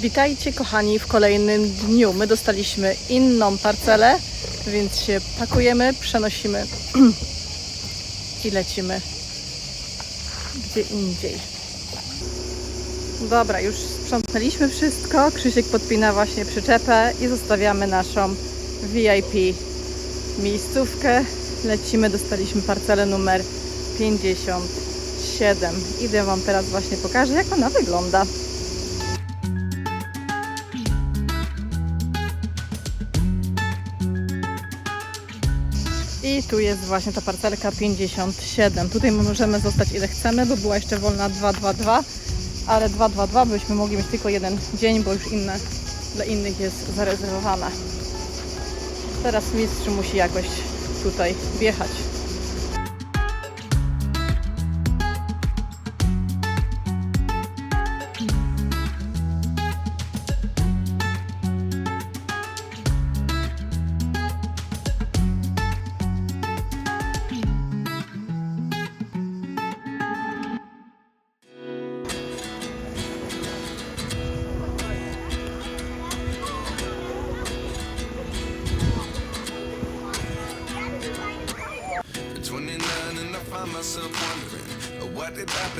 Witajcie kochani w kolejnym dniu. My dostaliśmy inną parcelę, więc się pakujemy, przenosimy i lecimy gdzie indziej. Dobra, już sprzątnęliśmy wszystko. Krzysiek podpina właśnie przyczepę i zostawiamy naszą VIP miejscówkę. Lecimy, dostaliśmy parcelę numer 57. Idę Wam teraz właśnie pokażę, jak ona wygląda. Tu jest właśnie ta parcelka 57. Tutaj możemy zostać ile chcemy, bo była jeszcze wolna 222, ale 222 byśmy mogli mieć tylko jeden dzień, bo już inne dla innych jest zarezerwowana. Teraz mistrz musi jakoś tutaj wjechać.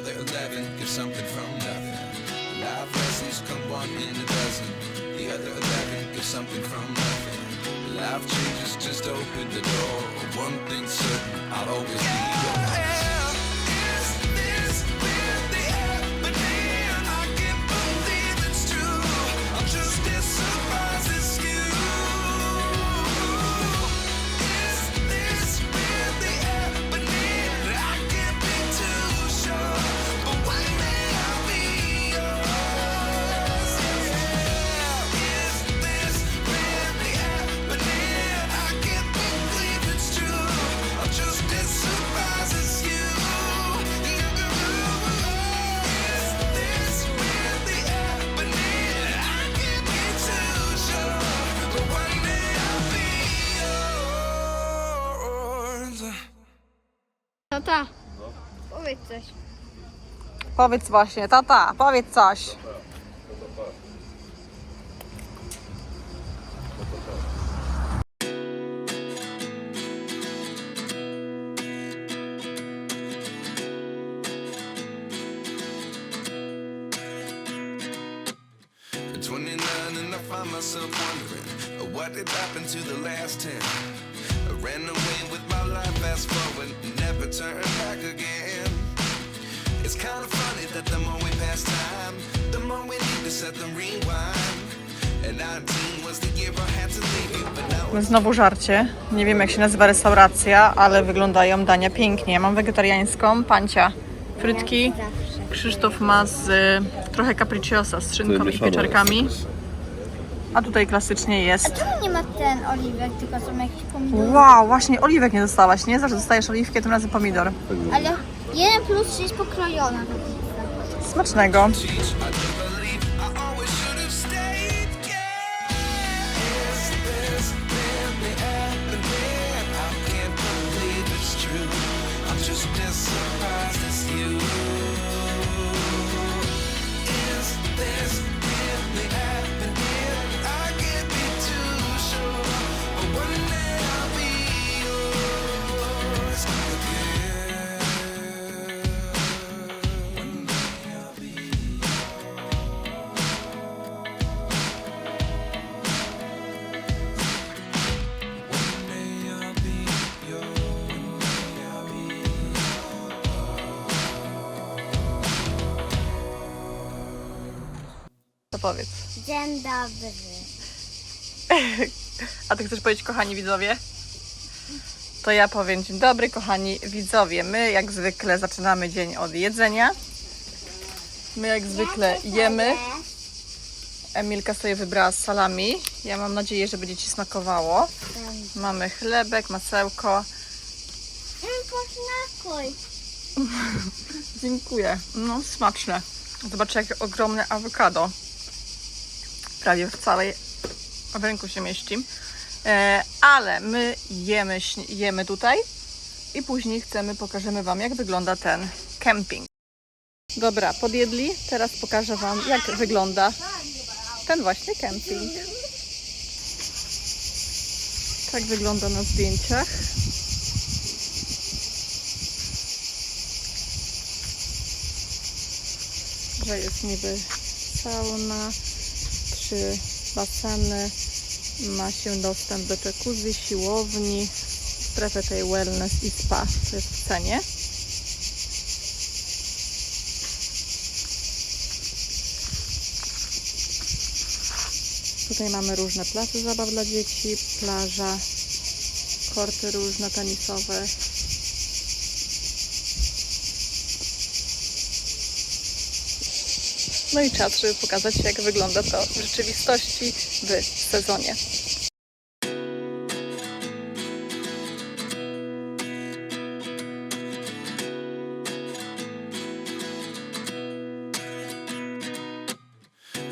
The other eleven give something from nothing. Life lessons come one in a dozen. The other eleven give something from nothing. Life changes, just open the door. One thing's certain, I'll always be yours. Tata, powiedz coś. Powiedz właśnie, tata, powiedz coś. At 29 and I find myself wondering uh, what did happen to the last 10. Ran away with my life, fast forward, never turn back again. It's kind of funny that the more we to set the rewind. And 19 was the year I had to you, but now Znowu żarcie. Nie wiem jak się nazywa restauracja, ale wyglądają dania pięknie. Mam wegetariańską, pancia, frytki. Krzysztof ma z y, trochę capricciosa z szynką i pieczarkami. A tutaj klasycznie jest. Czemu nie ma ten oliwek, tylko są jakieś pomidory? Wow, właśnie oliwek nie dostałaś, nie? Zawsze dostajesz oliwkę, tym razem pomidor. Ale jeden plus jest pokrojona. Smacznego. To powiedz. Dzień dobry. A ty chcesz powiedzieć, kochani widzowie? To ja powiem dzień dobry, kochani widzowie. My jak zwykle zaczynamy dzień od jedzenia. My jak zwykle jemy. Emilka sobie wybrała salami. Ja mam nadzieję, że będzie Ci smakowało. Mamy chlebek, masełko. Posmakuj. Dziękuję. No, smaczne. Zobaczcie, jakie ogromne awokado. Prawie w całej w ręku się mieści. E, ale my jemy, jemy tutaj i później chcemy, pokażemy Wam, jak wygląda ten camping. Dobra, podjedli. Teraz pokażę Wam, jak wygląda ten właśnie camping. Tak wygląda na zdjęciach. że jest niby sauna, trzy baseny, ma się dostęp do jacuzzi, siłowni, strefę tej wellness i spa, to jest w cenie. Tutaj mamy różne plaże zabaw dla dzieci, plaża, korty różne tenisowe, No i czas, żeby pokazać, jak wygląda to w rzeczywistości w sezonie.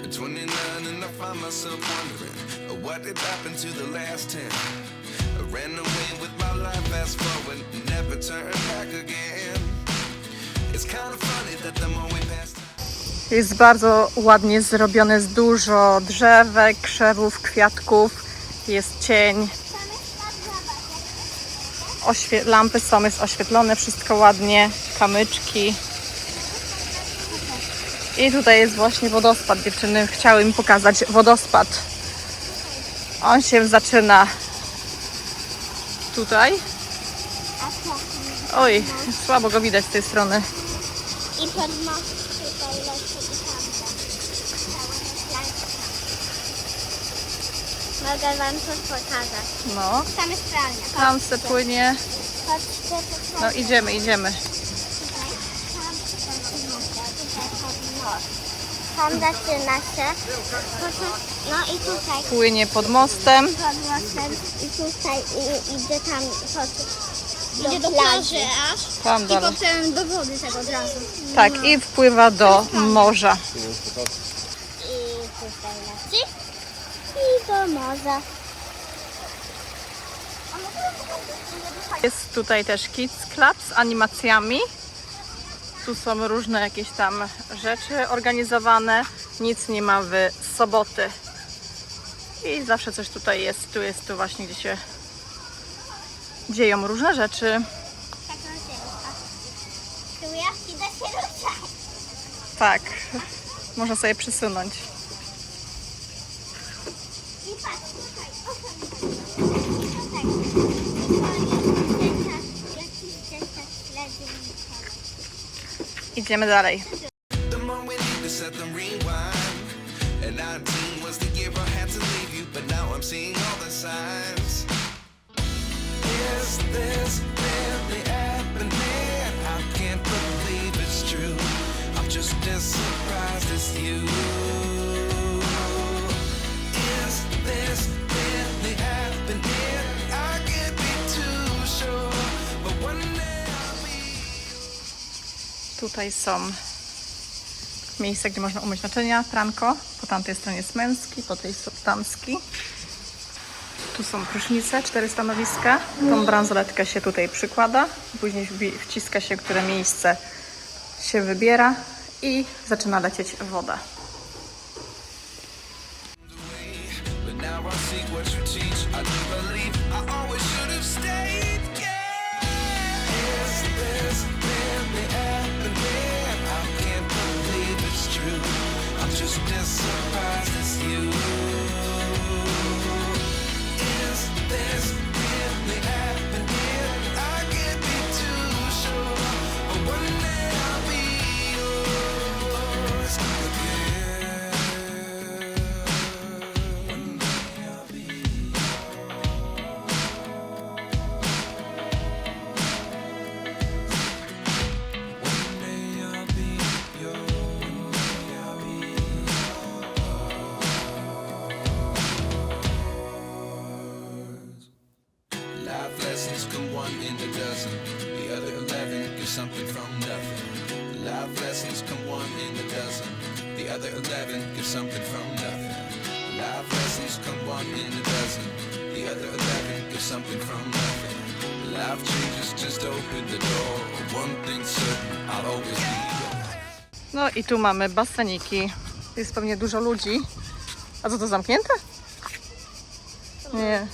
At 29 and I find myself wondering what did happen to the last 10. I ran away with my life, fast forward, never turn back again. It's kind of funny that the more. Jest bardzo ładnie zrobione, jest dużo drzewek, krzewów, kwiatków, jest cień. Oświe- lampy są, jest oświetlone, wszystko ładnie, kamyczki. I tutaj jest właśnie wodospad. Dziewczyny chciały mi pokazać wodospad. On się zaczyna tutaj. Oj, słabo go widać z tej strony. I pod most tutaj lecę i tam. Mogę wam coś pokazać. No, Tam jest pralnia. tam se płynie. Patrzcie, to No idziemy, idziemy. Tam zaczyna się. Potem- No i tutaj Płynie pod mostem. pod mostem i tutaj i, idzie tam pod, idzie do plaży aż Tam i dalej. potem do wody tego od razu. Tak, i wpływa do morza. I tutaj leci do morza. Jest tutaj też Kids Club z animacjami. Tu są różne jakieś tam rzeczy organizowane. Nic nie ma w soboty. I zawsze coś tutaj jest. Tu jest tu właśnie, gdzie się dzieją różne rzeczy. Tak ruszać. Tak, można sobie przysunąć. True. I'm just as surprised as you. Tutaj są miejsca, gdzie można umyć naczynia, pranko. Po tamtej stronie jest męski, po tej są damski. Tu są prysznice, cztery stanowiska. Tą bransoletkę się tutaj przykłada. Później wciska się, które miejsce się wybiera i zaczyna lecieć woda. Something from nothing. Life changes, just open the door. One thing's certain, I'll always be. No i tu mamy baseniki. Jest pewnie dużo ludzi. A co to zamknięte? Nie.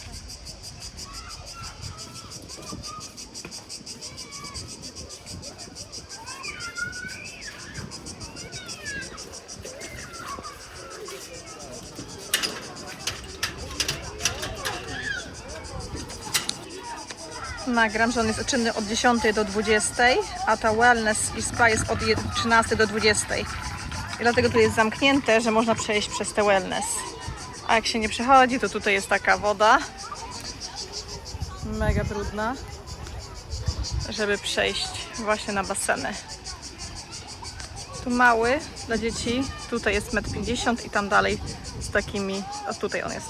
Nagram, że on jest czynny od 10 do 20, a ta wellness i spa jest od jed- 13 do 20. I dlatego tu jest zamknięte, że można przejść przez te wellness. A jak się nie przechodzi, to tutaj jest taka woda. Mega trudna, żeby przejść właśnie na baseny. Tu mały dla dzieci, tutaj jest 1,50 m i tam dalej z takimi, a tutaj on jest,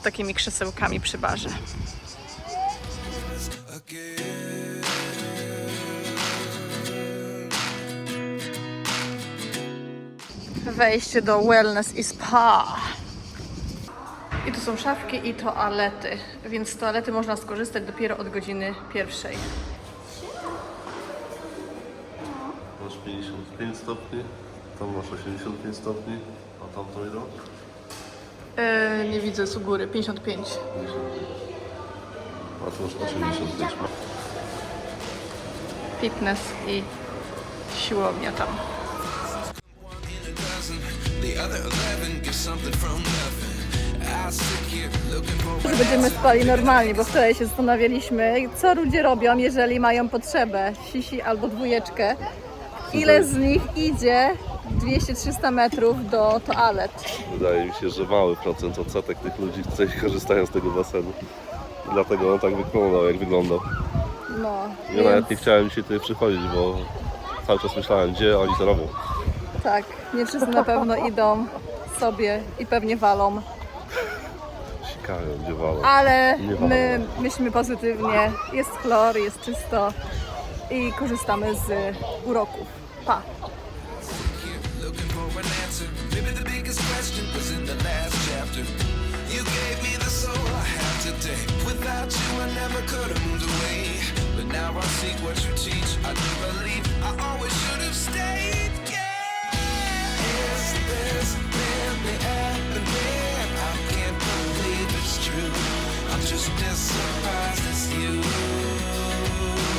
z takimi krzesełkami przy barze. Wejście do wellness i spa. I tu są szafki i toalety, więc z toalety można skorzystać dopiero od godziny pierwszej. Masz 55 stopni, tam masz 85 stopni, a tam to ile? Yy, nie widzę z u góry, 55. 55. A tu masz 85. Fitness i siłownia tam. Że będziemy spali normalnie, bo wczoraj się zastanawialiśmy, co ludzie robią, jeżeli mają potrzebę sisi albo dwójeczkę. Ile z nich idzie 200-300 metrów do toalet? Wydaje mi się, że mały procent odsetek tych ludzi tutaj korzystają z tego basenu. Dlatego on tak wyglądał, jak wyglądał. No, Ja więc, nawet nie chciałem dzisiaj tutaj przychodzić, bo cały czas myślałem, gdzie oni to robią. tak, nie wszyscy na pewno idą sobie i pewnie walą, Sikają, gdzie walą. ale Nie walą. my myślimy pozytywnie, jest chlor, jest czysto i korzystamy z uroków. Pa! here looking for an answer. Maybe the biggest question was in the last chapter. You gave me the soul I have today. Without you, I never could have moved away. But now I see what you teach. I do believe I always should have stayed. Yeah. Is this me up and down. I can't believe it's true. I'm just as surprised as you.